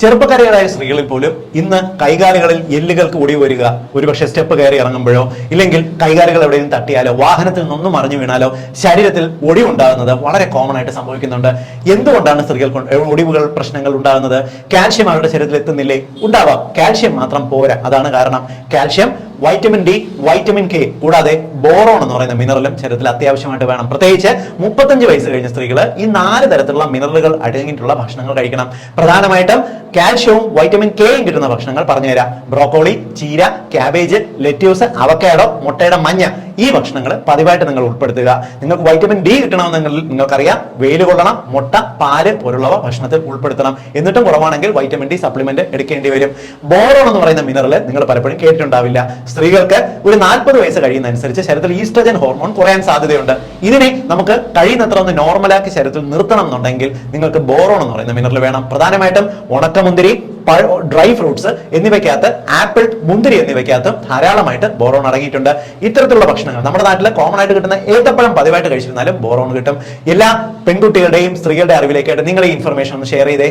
ചെറുപ്പക്കാരികളായ സ്ത്രീകളിൽ പോലും ഇന്ന് കൈകാലുകളിൽ എല്ലുകൾക്ക് ഓടി വരിക ഒരുപക്ഷെ സ്റ്റെപ്പ് കയറി ഇറങ്ങുമ്പോഴോ ഇല്ലെങ്കിൽ കൈകാലുകൾ എവിടെയെങ്കിലും തട്ടിയാലോ വാഹനത്തിൽ നിന്നൊന്നും മറിഞ്ഞു വീണാലോ ശരീരത്തിൽ ഒടിവുണ്ടാകുന്നത് വളരെ കോമൺ ആയിട്ട് സംഭവിക്കുന്നുണ്ട്. എന്തുകൊണ്ടാണ് സ്ത്രീകൾക്ക് ഒടിവുകൾ പ്രശ്നങ്ങൾ ഉണ്ടാകുന്നത്? കാൽഷ്യം അവരുടെ ശരീരത്തിൽ എത്തുന്നില്ലേ? ഉണ്ടാവാം. കാൽഷ്യം മാത്രം പോരാ. അതാണ് കാരണം. Calcium vitamin D vitamin K കൂടാതെ ബോറോൺ എന്ന് പറയുന്ന മിനറലും ശരീരത്തിൽ അത്യാവശ്യമായിട്ട് വേണം. പ്രത്യേകിച്ച് മുപ്പത്തഞ്ച് വയസ്സ് കഴിഞ്ഞ സ്ത്രീകൾ ഈ നാല് തരത്തിലുള്ള മിനറലുകൾ അടങ്ങിയിട്ടുള്ള ഭക്ഷണങ്ങൾ കഴിക്കണം. പ്രധാനമായിട്ടും കാൽഷ്യവും വൈറ്റമിൻ കെയും കിട്ടുന്ന ഭക്ഷണങ്ങൾ പറഞ്ഞുതരാം ബ്രോക്കോളി ചീര ക്യാബേജ് ലെറ്റ്യൂസ് അവക്കാഡോ മുട്ടയുടെ മഞ്ഞ ഈ ഭക്ഷണങ്ങൾ പതിവായിട്ട് നിങ്ങൾ ഉൾപ്പെടുത്തുക. നിങ്ങൾക്ക് വൈറ്റമിൻ ഡി കിട്ടണമെന്നെങ്കിൽ നിങ്ങൾക്കറിയാം വെയിൽ കൊള്ളണം മുട്ട പാൽ പോലുള്ളവ ഭക്ഷണത്തിൽ ഉൾപ്പെടുത്തണം. എന്നിട്ടും കുറവാണെങ്കിൽ വൈറ്റമിൻ ഡി സപ്ലിമെന്റ് എടുക്കേണ്ടി വരും. ബോറോൺ എന്ന് പറയുന്ന മിനറൽ നിങ്ങൾ പലപ്പോഴും കേട്ടിട്ടുണ്ടാവില്ല. സ്ത്രീകൾക്ക് ഒരു നാൽപ്പത് വയസ്സ് കഴിയുന്നതനുസരിച്ച് ശരീരത്തിൽ ഈസ്ട്രജൻ ഹോർമോൺ കുറയാൻ സാധ്യതയുണ്ട്. ഇതിനെ നമുക്ക് കഴിയുന്നത്ര ഒന്ന് നോർമലാക്കി ശരീരത്തിൽ നിർത്തണം എന്നുണ്ടെങ്കിൽ നിങ്ങൾക്ക് ബോറോൺ എന്ന് പറയുന്ന മിനറൽ വേണം. പ്രധാനമായിട്ടും ഉണക്കമുന്തിരി ഡ്രൈ ഫ്രൂട്ട്സ് എന്നിവയ്ക്കകത്ത് ആപ്പിൾ മുന്തിരി എന്നിവയ്ക്കകത്ത് ധാരാളമായിട്ട് ബോറോൺ അടങ്ങിയിട്ടുണ്ട്. ഇത്തരത്തിലുള്ള ഭക്ഷണങ്ങൾ നമ്മുടെ നാട്ടിൽ കോമൺ ആയിട്ട് കിട്ടുന്ന ഏത്തപ്പഴം പതിവായിട്ട് കഴിച്ചിരുന്നാലും ബോറോൺ കിട്ടും. എല്ലാ പെൺകുട്ടികളുടെയും സ്ത്രീകളുടെ അറിവിലേക്കായിട്ട് നിങ്ങൾ ഈ ഇൻഫർമേഷൻ ഒന്ന് ഷെയർ ചെയ്തേ.